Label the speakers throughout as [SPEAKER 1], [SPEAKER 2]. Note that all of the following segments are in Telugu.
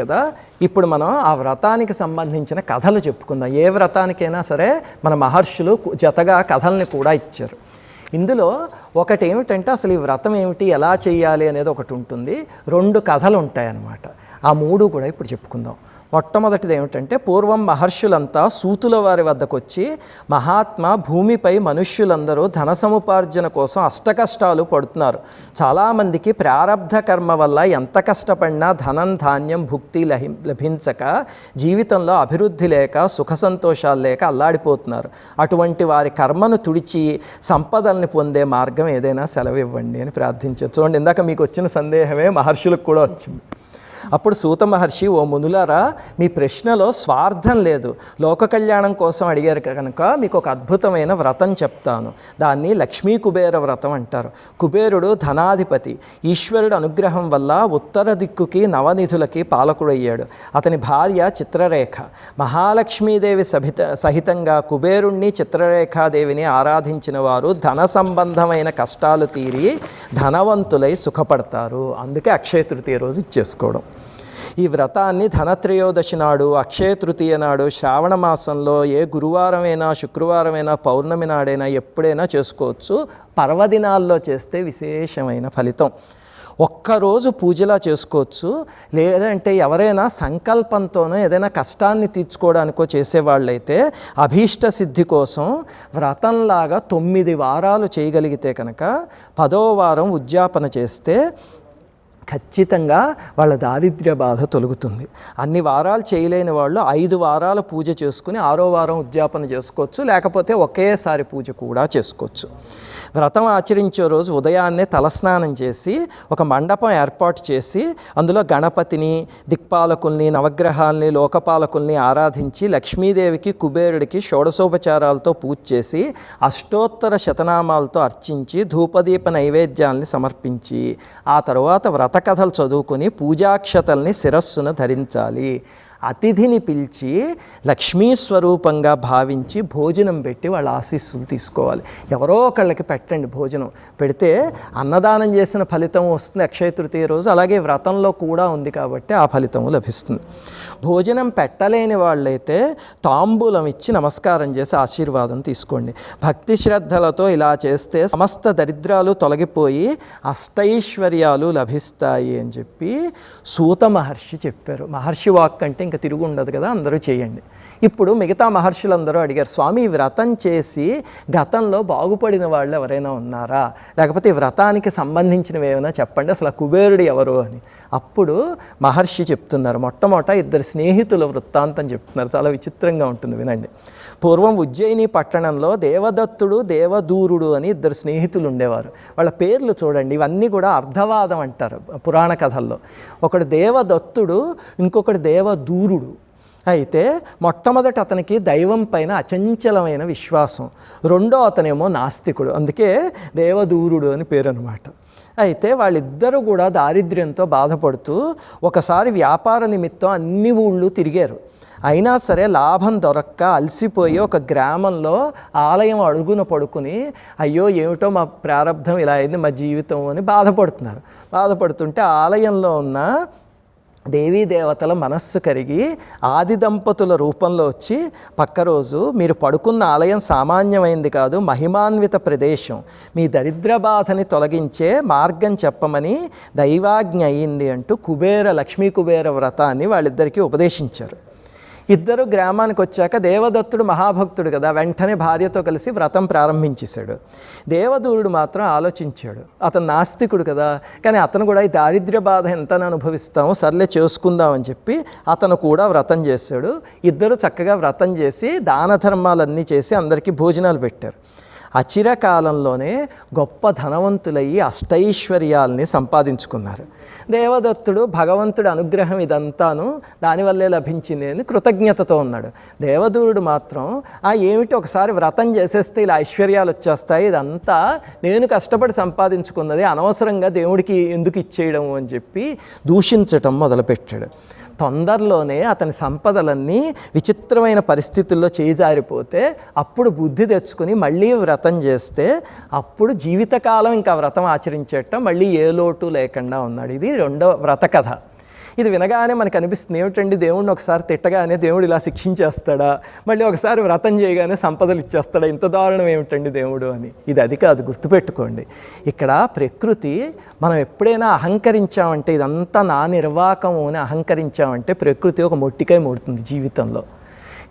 [SPEAKER 1] కదా? ఇప్పుడు మనం ఆ వ్రతానికి సంబంధించిన కథలు చెప్పుకుందాం. ఏ వ్రతానికైనా సరే మన మహర్షులు జతగా కథల్ని కూడా ఇచ్చారు. ఇందులో ఒకటి ఏమిటంటే అసలు ఈ వ్రతం ఏమిటి ఎలా చేయాలి అనేది ఒకటి ఉంటుంది. రెండు కథలు ఉంటాయి అన్నమాట ఆ మూడు కూడా ఇప్పుడు చెప్పుకుందాం. మొట్టమొదటిది ఏమిటంటే పూర్వం మహర్షులంతా సూతుల వారి వద్దకు వచ్చి మహాత్మ భూమిపై మనుష్యులందరూ ధన సముపార్జన కోసం అష్టకష్టాలు పడుతున్నారు. చాలామందికి ప్రారబ్ధ కర్మ వల్ల ఎంత కష్టపడినా ధనం ధాన్యం భుక్తి లహి లభించక జీవితంలో అభివృద్ధి లేక సుఖ సంతోషాలు లేక అల్లాడిపోతున్నారు. అటువంటి వారి కర్మను తుడిచి సంపదల్ని పొందే మార్గం ఏదైనా సెలవు ఇవ్వండి అని ప్రార్థించవచ్చు చూడండి ఇందాక మీకు వచ్చిన సందేహమే మహర్షులకు కూడా వచ్చింది. అప్పుడు సూత మహర్షి ఓ మునులారా మీ ప్రశ్నలో స్వార్థం లేదు. లోక కళ్యాణం కోసం అడిగారు కనుక మీకు ఒక అద్భుతమైన వ్రతం చెప్తాను. దాన్ని లక్ష్మీ కుబేర వ్రతం అంటారు. కుబేరుడు ధనాధిపతి. ఈశ్వరుడు అనుగ్రహం వల్ల ఉత్తర దిక్కుకి నవనిధులకి పాలకుడయ్యాడు. అతని భార్య చిత్రరేఖ. మహాలక్ష్మీదేవి సహిత సహితంగా కుబేరుణ్ణి చిత్రరేఖాదేవిని ఆరాధించిన వారు ధన సంబంధమైన కష్టాలు తీరి ధనవంతులై సుఖపడతారు. అందుకే అక్షయ తృతీయ రోజు ఇచ్చేసుకోవడం ఈ వ్రతాన్ని ధనత్రయోదశి నాడు అక్షయ తృతీయ నాడు శ్రావణ మాసంలో ఏ గురువారమైనా శుక్రవారమైనా పౌర్ణమి నాడైనా ఎప్పుడైనా చేసుకోవచ్చు. పర్వదినాల్లో చేస్తే విశేషమైన ఫలితం. ఒక్కరోజు పూజలా చేసుకోవచ్చు. లేదంటే ఎవరైనా సంకల్పంతోనో ఏదైనా కష్టాన్ని తీర్చుకోవడానికో చేసేవాళ్ళైతే అభీష్ట సిద్ధి కోసం వ్రతంలాగా తొమ్మిది వారాలు చేయగలిగితే కనుక పదో వారం ఉద్యాపన చేస్తే ఖచ్చితంగా వాళ్ళ దారిద్ర్య బాధ తొలుగుతుంది. అన్ని వారాలు చేయలేని వాళ్ళు ఐదు వారాల పూజ చేసుకుని ఆరో వారం ఉద్యాపన చేసుకోవచ్చు లేకపోతే ఒకేసారి పూజ కూడా చేసుకోవచ్చు. వ్రతం ఆచరించే రోజు ఉదయాన్నే తలస్నానం చేసి ఒక మండపం ఏర్పాటు చేసి అందులో గణపతిని దిక్పాలకుల్ని నవగ్రహాల్ని లోకపాలకుల్ని ఆరాధించి లక్ష్మీదేవికి కుబేరుడికి షోడశోపచారాలతో పూజ చేసి అష్టోత్తర శతనామాలతో అర్చించి ధూపదీప నైవేద్యాల్ని సమర్పించి ఆ తర్వాత వ్రత కథలు చదువుకుని పూజాక్షతల్ని శిరస్సును ధరించాలి. అతిథిని పిలిచి లక్ష్మీ స్వరూపంగా భావించి భోజనం పెట్టి వాళ్ళ ఆశీస్సులు తీసుకోవాలి. ఎవరో ఒకళ్ళకి పెట్టండి భోజనం. పెడితే అన్నదానం చేసిన ఫలితం వస్తుంది అక్షయ తృతీయ రోజు. అలాగే వ్రతంలో కూడా ఉంది కాబట్టి ఆ ఫలితం లభిస్తుంది. భోజనం పెట్టలేని వాళ్ళైతే తాంబూలం ఇచ్చి నమస్కారం చేసి ఆశీర్వాదం తీసుకోండి. భక్తి శ్రద్ధలతో ఇలా చేస్తే సమస్త దరిద్రాలు తొలగిపోయి అష్టైశ్వర్యాలు లభిస్తాయి అని చెప్పి సూత మహర్షి చెప్పారు. మహర్షి వాక్ అంటే ఇంకా తిరుగు ఉండదు కదా అందరూ చేయండి. ఇప్పుడు మిగతా మహర్షులందరూ అడిగారు స్వామి వ్రతం చేసి గతంలో బాగుపడిన వాళ్ళు ఎవరైనా ఉన్నారా? లేకపోతే వ్రతానికి సంబంధించినవి ఏమైనా చెప్పండి అసలు కుబేరుడు ఎవరు? అని. అప్పుడు మహర్షి చెప్తున్నారు మొట్టమొదట ఇద్దరు స్నేహితుల వృత్తాంతం చెప్తున్నారు. చాలా విచిత్రంగా ఉంటుంది వినండి. పూర్వం ఉజ్జయిని పట్టణంలో దేవదత్తుడు దేవదూరుడు అని ఇద్దరు స్నేహితులు ఉండేవారు. వాళ్ళ పేర్లు చూడండి ఇవన్నీ కూడా అర్ధవాదం అంటారు పురాణ కథల్లో. ఒకడు దేవదత్తుడు ఇంకొకడు దేవదూరుడు. అయితే మొట్టమొదట అతనికి దైవం పైన అచంచలమైన విశ్వాసం. రెండో అతనేమో నాస్తికుడు. అందుకే దేవదూరుడు అని పేరు అనమాట అయితే వాళ్ళిద్దరూ కూడా దారిద్ర్యంతో బాధపడుతూ ఒకసారి వ్యాపార నిమిత్తం అన్ని ఊళ్ళు తిరిగారు. అయినా సరే లాభం దొరక్క అలసిపోయి ఒక గ్రామంలో ఆలయం అడుగున పడుకుని అయ్యో ఏమిటో మా ప్రారంధం ఇలా అయింది మా జీవితం అని బాధపడుతున్నారు. బాధపడుతుంటే ఆలయంలో ఉన్న దేవీ దేవతల మనస్సు కరిగి ఆది దంపతుల రూపంలో వచ్చి పక్క రోజు మీరు పడుకున్న ఆలయం సామాన్యమైంది కాదు మహిమాన్విత ప్రదేశం. మీ దరిద్ర బాధని తొలగించే మార్గం చెప్పమని దైవాజ్ఞ అయింది అంటూ కుబేర లక్ష్మీ కుబేర వ్రతాన్ని వాళ్ళిద్దరికీ ఉపదేశించారు. ఇద్దరు గ్రామానికి వచ్చాక దేవదత్తుడు మహాభక్తుడు కదా వెంటనే భార్యతో కలిసి వ్రతం ప్రారంభించేశాడు. దేవదూరుడు మాత్రం ఆలోచించాడు అతను నాస్తికుడు కదా కానీ అతను కూడా ఈ దారిద్ర్య బాధ ఎంత అనుభవిస్తామో సర్లే చేసుకుందాం అని చెప్పి అతను కూడా వ్రతం చేశాడు. ఇద్దరు చక్కగా వ్రతం చేసి దాన ధర్మాలన్నీ చేసి అందరికీ భోజనాలు పెట్టారు. అచిరకాలంలోనే గొప్ప ధనవంతులయ్యి అష్టైశ్వర్యాల్ని సంపాదించుకున్నారు. దేవదత్తుడు భగవంతుడి అనుగ్రహం ఇదంతాను దానివల్లే లభించింది అని కృతజ్ఞతతో ఉన్నాడు. దేవదూరుడు మాత్రం ఆ ఏమిటి ఒకసారి వ్రతం చేసేస్తే ఇలా ఐశ్వర్యాలు వచ్చేస్తాయి? ఇదంతా నేను కష్టపడి సంపాదించుకున్నది అనవసరంగా దేవుడికి ఎందుకు ఇచ్చేయడం అని చెప్పి దూషించటం మొదలుపెట్టాడు. తొందరలోనే అతని సంపదలన్నీ విచిత్రమైన పరిస్థితుల్లో చేజారిపోతే అప్పుడు బుద్ధి తెచ్చుకుని మళ్ళీ వ్రతం చేస్తే అప్పుడు జీవితకాలం ఇంకా వ్రతం ఆచరించేట మళ్ళీ ఏ లోటు లేకుండా ఉన్నాడు. ఇది రెండో వ్రత కథ. ఇది వినగానే మనకు అనిపిస్తుంది ఏమిటండి దేవుడిని ఒకసారి తిట్టగానే దేవుడు ఇలా శిక్షించేస్తాడా? మళ్ళీ ఒకసారి వ్రతం చేయగానే సంపదలు ఇచ్చేస్తాడా? ఇంత దారుణం ఏమిటండి దేవుడు? అని. ఇది అది కాదు గుర్తుపెట్టుకోండి. ఇక్కడ ప్రకృతి మనం ఎప్పుడైనా అహంకరించామంటే ఇదంతా నా నిర్వాకము అని అహంకరించామంటే ప్రకృతి ఒక మొట్టికాయ ముడుతుంది జీవితంలో.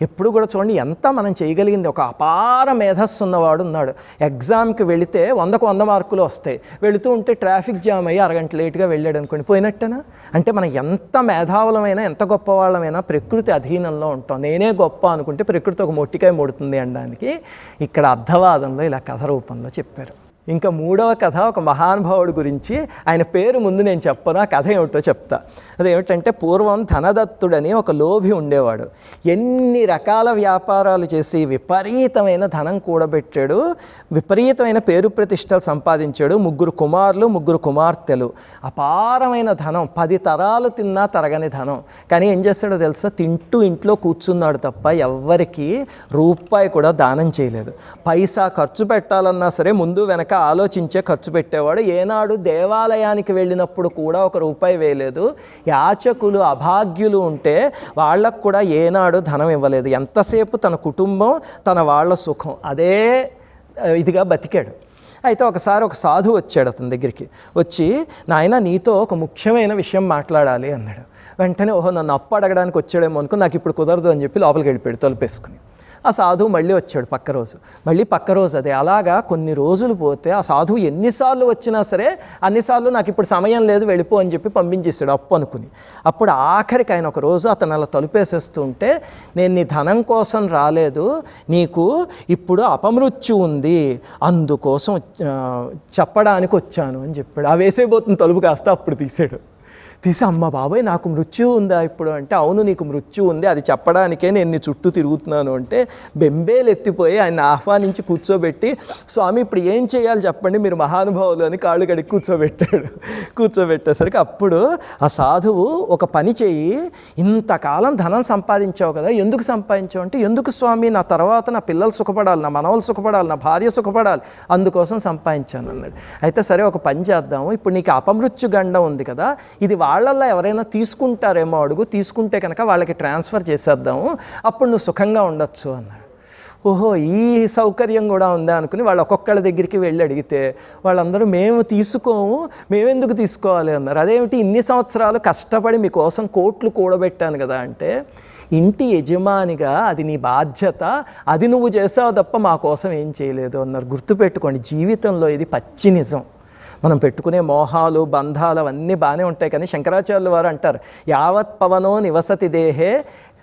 [SPEAKER 1] ఎప్పుడు కూడా చూడండి ఎంత మనం చేయగలిగింది. ఒక అపార మేధస్సు ఉన్నవాడు ఉన్నాడు. ఎగ్జామ్కి వెళితే వందకు వంద మార్కులు వస్తాయి. వెళుతూ ఉంటే ట్రాఫిక్ జామ్ అయ్యి అరగంట లేట్గా వెళ్ళాడు అనుకోండి. పోయినట్టేనా? అంటే మనం ఎంత మేధావులమైనా ఎంత గొప్పవాళ్ళమైనా ప్రకృతి అధీనంలో ఉంటాం. నేనే గొప్ప అనుకుంటే ప్రకృతి ఒక మొట్టికాయ ముడుతుంది అనడానికి ఇక్కడ అర్థవాదంలో ఇలా కథ రూపంలో చెప్పారు. ఇంకా మూడవ కథ ఒక మహానుభావుడు గురించి. ఆయన పేరు ముందు నేను చెప్పను ఆ కథ ఏమిటో చెప్తా. అదేమిటంటే పూర్వం ధనదత్తుడని ఒక లోభి ఉండేవాడు. ఎన్ని రకాల వ్యాపారాలు చేసి విపరీతమైన ధనం కూడబెట్టాడు. విపరీతమైన పేరు ప్రతిష్టలు సంపాదించాడు. ముగ్గురు కుమారులు ముగ్గురు కుమార్తెలు. అపారమైన ధనం పది తరాలు తిన్నా తరగని ధనం. కానీ ఏం చేస్తాడో తెలుసా? తింటూ ఇంట్లో కూర్చున్నాడు తప్ప ఎవ్వరికీ రూపాయి కూడా దానం చేయలేదు. పైసా ఖర్చు పెట్టాలన్నా సరే ముందు వెనక ఆలోచించే ఖర్చు పెట్టేవాడు. ఏనాడు దేవాలయానికి వెళ్ళినప్పుడు కూడా ఒక రూపాయి వేయలేదు. యాచకులు అభాగ్యులు ఉంటే వాళ్ళకు కూడా ఏనాడు ధనం ఇవ్వలేదు. ఎంతసేపు తన కుటుంబం తన వాళ్ళ సుఖం. అదే ఇదిగా బతికాడు. అయితే ఒకసారి ఒక సాధువు వచ్చాడు అతని దగ్గరికి. వచ్చి నాయన నీతో ఒక ముఖ్యమైన విషయం మాట్లాడాలి అన్నాడు. వెంటనే ఓహో నన్ను అప్పు అడగడానికి వచ్చాడేమో అనుకుని నాకు ఇప్పుడు కుదరదు అని చెప్పి లోపలికి వెళ్ళిపోయాడు తలుపేసుకుని. ఆ సాధువు మళ్ళీ వచ్చాడు పక్క రోజు. మళ్ళీ పక్క రోజు అదే. అలాగా కొన్ని రోజులు పోతే ఆ సాధువు ఎన్నిసార్లు వచ్చినా సరే అన్నిసార్లు నాకు ఇప్పుడు సమయం లేదు వెళ్ళిపో అని చెప్పి పంపించేస్తాడు అప్పు అనుకుని. అప్పుడు ఆఖరికి ఆయన ఒక రోజు అతను అలా తలుపేసేస్తుంటే నేను నీ ధనం కోసం రాలేదు. నీకు ఇప్పుడు అపమృత్యు ఉంది. అందుకోసం చెప్పడానికి వచ్చాను అని చెప్పాడు. ఆ వేసేయబోతున్న తలుపు కాస్త అప్పుడు తీసాడు తీసి అమ్మ బాబాయ్ నాకు మృత్యు ఉందా ఇప్పుడు? అంటే అవును నీకు మృత్యు ఉంది. అది చెప్పడానికే నేను నీ చుట్టూ తిరుగుతున్నాను. అంటే బెంబేలు ఎత్తిపోయి ఆయన ఆహ్వానించి కూర్చోబెట్టి స్వామి ఇప్పుడు ఏం చేయాలి చెప్పండి. మీరు మహానుభావులు అని కాళ్ళు కడిగి కూర్చోబెట్టాడు. కూర్చోబెట్టేసరికి అప్పుడు ఆ సాధువు ఒక పని చేయి. ఇంతకాలం ధనం సంపాదించావు కదా ఎందుకు సంపాదించావు? అంటే ఎందుకు స్వామి నా తర్వాత నా పిల్లలు సుఖపడాలి నా మనవలు సుఖపడాలి నా భార్య సుఖపడాలి అందుకోసం సంపాదించాను అన్నాడు. అయితే సరే ఒక పని చేద్దాము. ఇప్పుడు నీకు అపమృత్యు గండం ఉంది కదా ఇది వాళ్ళల్లో ఎవరైనా తీసుకుంటారేమో అడుగు తీసుకుంటే కనుక వాళ్ళకి ట్రాన్స్ఫర్ చేసేద్దాము అప్పుడు నువ్వు సుఖంగా ఉండొచ్చు అన్నాడు ఓహో ఈ సౌకర్యం కూడా ఉందా అనుకుని వాళ్ళు ఒక్కొక్కళ్ళ దగ్గరికి వెళ్ళి అడిగితే వాళ్ళందరూ మేము తీసుకోము మేమెందుకు తీసుకోవాలి అన్నారు. అదేమిటి ఇన్ని సంవత్సరాలు కష్టపడి మీకోసం కోట్లు కూడబెట్టాను కదా అంటే ఇంటి యజమానిగా అది నీ బాధ్యత అది నువ్వు చేసావు తప్ప మా కోసం ఏం చేయలేదు అన్నారు. గుర్తుపెట్టుకోండి జీవితంలో ఇది పచ్చి నిజం. మనం పెట్టుకునే మోహాలు బంధాలు అవన్నీ బాగానే ఉంటాయి కానీ శంకరాచార్యుల వారు అంటారు యావత్ పవనో నివసతి దేహే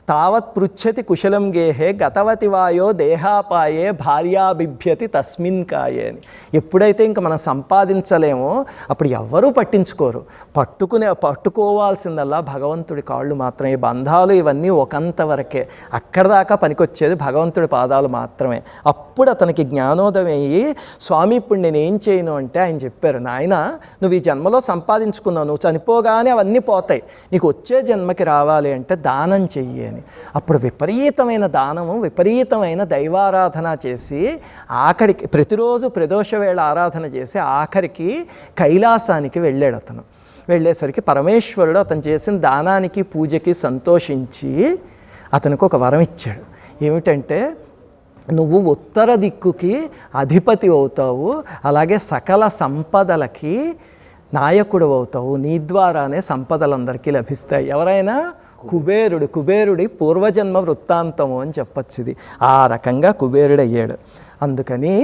[SPEAKER 1] తావత్ పృచ్ఛతి కుశలం గేహే గతవతి వాయో దేహాపాయే భార్యాబిభ్యతి తస్మిన్ కాయే అని ఎప్పుడైతే ఇంక మనం సంపాదించలేమో అప్పుడు ఎవ్వరూ పట్టించుకోరు. పట్టుకునే పట్టుకోవాల్సిందల్లా భగవంతుడి కాళ్ళు మాత్రమే. ఈ బంధాలు ఇవన్నీ ఒకంత వరకే. అక్కడ దాకా పనికొచ్చేది భగవంతుడి పాదాలు మాత్రమే. అప్పుడు అతనికి జ్ఞానోదయం అయ్యి స్వామి ఇప్పుడు నేను ఏం చేయను? అంటే ఆయన చెప్పారు నాయన నువ్వు ఈ జన్మలో సంపాదించుకున్నావు. నువ్వు చనిపోగానే అవన్నీ పోతాయి. నీకు వచ్చే జన్మకి రావాలి అంటే దానం చెయ్యి అని. అప్పుడు విపరీతమైన దానము విపరీతమైన దైవారాధన చేసి ఆఖరికి ప్రతిరోజు ప్రదోష వేళ ఆరాధన చేసి ఆఖరికి కైలాసానికి వెళ్ళాడు అతను. వెళ్ళేసరికి పరమేశ్వరుడు అతను చేసిన దానానికి పూజకి సంతోషించి అతనికి ఒక వరం ఇచ్చాడు. ఏమిటంటే నువ్వు ఉత్తర దిక్కుకి అధిపతి అవుతావు అలాగే సకల సంపదలకి నాయకుడు అవుతావు. నీ ద్వారానే సంపదలందరికీ లభిస్తాయి. ఎవరైనా కుబేరుడు. కుబేరుడి పూర్వజన్మ వృత్తాంతము అని చెప్పచ్చు ఇది ఆ రకంగా కుబేరుడు అయ్యాడు అందుకని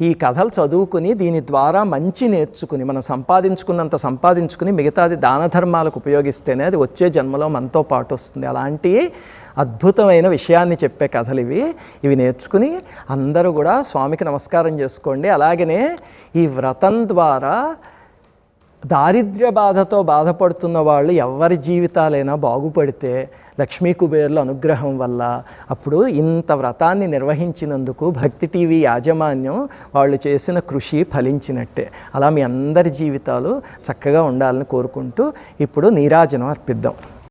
[SPEAKER 1] ఈ కథలు చదువుకుని దీని ద్వారా మంచి నేర్చుకుని మనం సంపాదించుకున్నంత సంపాదించుకుని మిగతాది దాన ధర్మాలకు ఉపయోగిస్తేనే అది వచ్చే జన్మలో మనతో పాటు వస్తుంది. అలాంటి అద్భుతమైన విషయాన్ని చెప్పే కథలు ఇవి. ఇవి నేర్చుకుని అందరూ కూడా స్వామికి నమస్కారం చేసుకోండి. అలాగనే ఈ వ్రతం ద్వారా దారిద్ర్య బాధతో బాధపడుతున్న వాళ్ళు ఎవరి జీవితాలైనా బాగుపడితే లక్ష్మీ కుబేర్ల అనుగ్రహం వల్ల అప్పుడు ఇంత వ్రతాన్ని నిర్వహించినందుకు భక్తి టీవీ యాజమాన్యం వాళ్ళు చేసిన కృషి ఫలించినట్టే. అలా మీ అందరి జీవితాలు చక్కగా ఉండాలని కోరుకుంటూ ఇప్పుడు నీరాజనం అర్పిద్దాం.